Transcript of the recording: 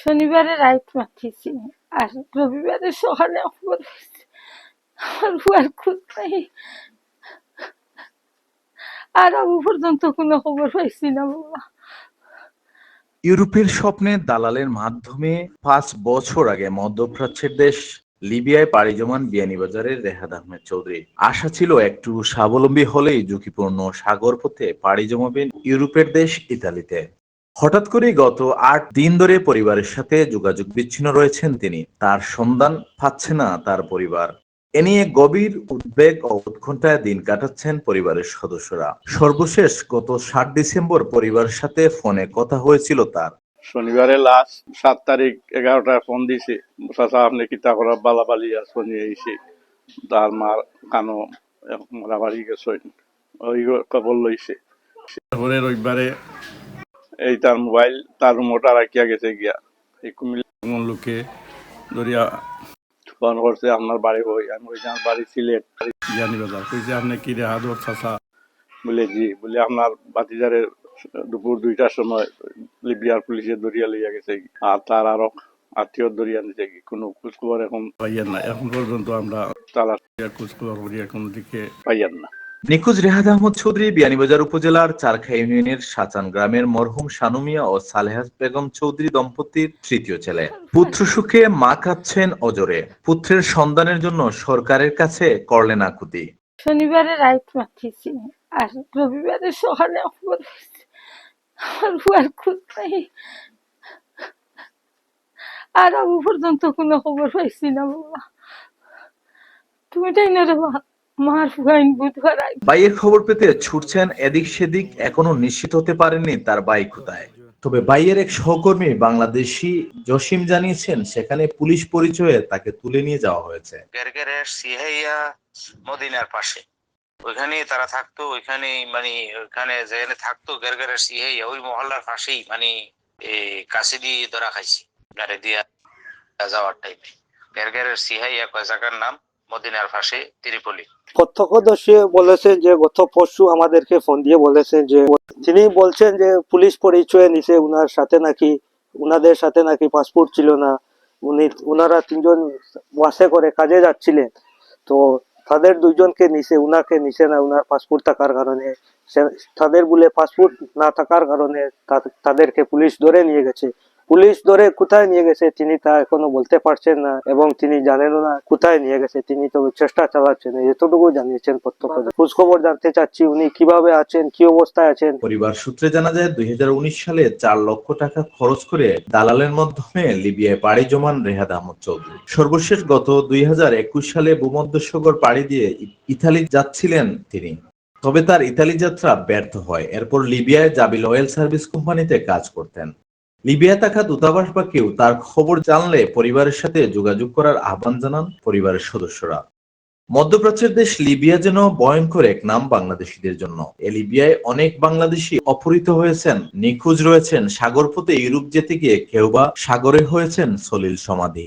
শনিবারে রাইত মাতিছি আর রবিবারে সকালে হয়েছে। আমার খোঁজ নাই। আর আবু পর্যন্ত কোনো খবর পাইছি না বাবা। ইউরোপের স্বপ্নে দালালের মাধ্যমে পাঁচ বছর আগে মধ্যপ্রাচ্যের দেশ লিবিয়ায় পাড়ি জমান বিয়ানীবাজারের রেহাদ আহমেদ চৌধুরী। আশা ছিল একটু স্বাবলম্বী হলেই ঝুঁকিপূর্ণ সাগর পথে পাড়ি জমাবেন ইউরোপের দেশ ইতালিতে। হঠাৎ করে গত আট দিন ধরে পরিবারের সাথে যোগাযোগ বিচ্ছিন্ন রয়েছেন তিনি। তার সন্ধান পাচ্ছে না তার পরিবার। এ নিয়ে গভীর উদ্বেগ ও উৎকণ্ঠায় দিন কাটাচ্ছেন পরিবারের সদস্যরা। সর্বশেষ গত ষাট ডিসেম্বর পরিবারের সাথে ফোনে কথা হয়েছিল তার। শনিবারে লাস্ট সাত তারিখ এগারোটায় ফোন দিছে। চাচা, আপনি কিতা করা বালাবালি শনি আইছে তার মার কানো মারামারি গেছেন ওই খবর লইছে। তারপরে রবিবারে এই তার মোবাইল, তার মোটা রাখিয়া গেছে গিয়া। এই কুমিল্লা লোকে ধরিয়া ফোন করছে, আপনার বাড়ি হই আমি ওই আমার বাড়ি সিলেট। জানি বাজার কইছে, আপনি কি রে হাদর চাচা? বলে, জি। বলে, আপনার বাতিজারের দুপুর দুইটার সময় লিবিয়ার পুলিশে দরিয়া লইয়া গেছে আর তার আরও আত্মীয় দরিয়া নিতে কোনো খোঁজখবর এখন পাইয়ান না। এখন পর্যন্ত আমরা তালাশ করিয়া, খোঁজখবর করিয়া কোনো দিকে পাইয়ান না। নিখোঁজ রেহাদ আহমদ চৌধুরী বিয়ানীবাজার উপজেলার চারখা ইউনিয়নের সাচান গ্রামের মরহুম সানুমিয়া ও সালেহা বেগম চৌধুরী দম্পতির তৃতীয় ছেলে। পুত্র সুখে মা কাঁদছেন অজরে। পুত্রের সন্ধানের জন্য সরকারের কাছে করলেন আকুতি শনিবারে রাইত মাতিছি আর রবিবারে সকালে হয়েছে। আমার বুয়ার খোঁজ নাই। আর আবু পর্যন্ত কোনো খবর পাইছি না, বাবা। তুমি তাই না রে মা? বাইয়ের খবর পেতে ছুটছেন এদিক সেদিক এখনও নিশ্চিত হতে পারেননি তার বাই কোথায়। তবে বাইয়ের এক সহকর্মী বাংলাদেশি জসিম জানিয়েছেন সেখানে পুলিশ পরিচয়ে তাকে তুলে নিয়ে যাওয়া হয়েছে। গেরগেরের সিহাইয়া মদিনার পাশে। ওইখানে তারা থাকতো ওইখানে মানে ওইখানে যেখানে থাকতো গেরগেরের সিহাইয়া ওই মহল্লার পাশেই মানে এ কাছে দিয়ে ধরা খাইছি। গাড়ি দিয়া যাওয়ার টাইমে গেরগেরের সিহাইয়া কয় জায়গার নাম? মদিনার পাশে ত্রিপলি। প্রত্যক্ষদর্শী বলেছেন যে, গত পরশু আমাদেরকে ফোন দিয়ে বলেছেন যে, তিনি বলছেন যে, পুলিশ পরিচয় নিছে, উনার সাথে নাকি, উনাদের সাথে নাকি পাসপোর্ট ছিল না। উনি, উনারা তিনজন বাসে করে কাজে যাচ্ছিলেন। তো তাদের দুইজনকে নিছে, উনাকে নিছে না, উনার পাসপোর্ট থাকার কারণে। তাদের বলে পাসপোর্ট না থাকার কারণে তাদেরকে পুলিশ ধরে নিয়ে গেছে। পুলিশ ধরে কোথায় নিয়ে গেছে তিনি তা এখনও বলতে পারছেন না এবং তিনি জানেন না কোথায় নিয়ে গেছে তিনি তো চেষ্টা চালাচ্ছেন এতটুকু জানিয়েছেন প্রত্যক্ষ খোঁজ খবর জানতে চাচ্ছি উনি কীভাবে আছেন কি অবস্থায় আছেন। পরিবার সূত্রে জানা যায় দুই হাজার উনিশ সালে চার লক্ষ টাকা খরচ করে দালালের মাধ্যমে লিবিয়ায় পাড়ি জমান রেহাদ আহমদ চৌধুরী। সর্বশেষ গত দুই হাজার একুশ সালে ভূমধ্যসাগর পাড়ি দিয়ে ইতালি যাচ্ছিলেন তিনি। তবে তার ইতালি যাত্রা ব্যর্থ হয়। এরপর লিবিয়ায় জাবিল অয়েল সার্ভিস কোম্পানিতে কাজ করতেন। লিবিয়া থাকা দূতাবাস বা কেউ তার খবর জানলে পরিবারের সাথে যোগাযোগ করার আহ্বান জানান পরিবারের সদস্যরা। মধ্যপ্রাচ্যের দেশ লিবিয়া যেন ভয়ঙ্কর এক নাম বাংলাদেশিদের জন্য। এ লিবিয়ায় অনেক বাংলাদেশি অপহৃত হয়েছেন, নিখোঁজ রয়েছেন সাগরপথে ইউরোপ যেতে গিয়ে কেউ বা সাগরে হয়েছেন সলিল সমাধি।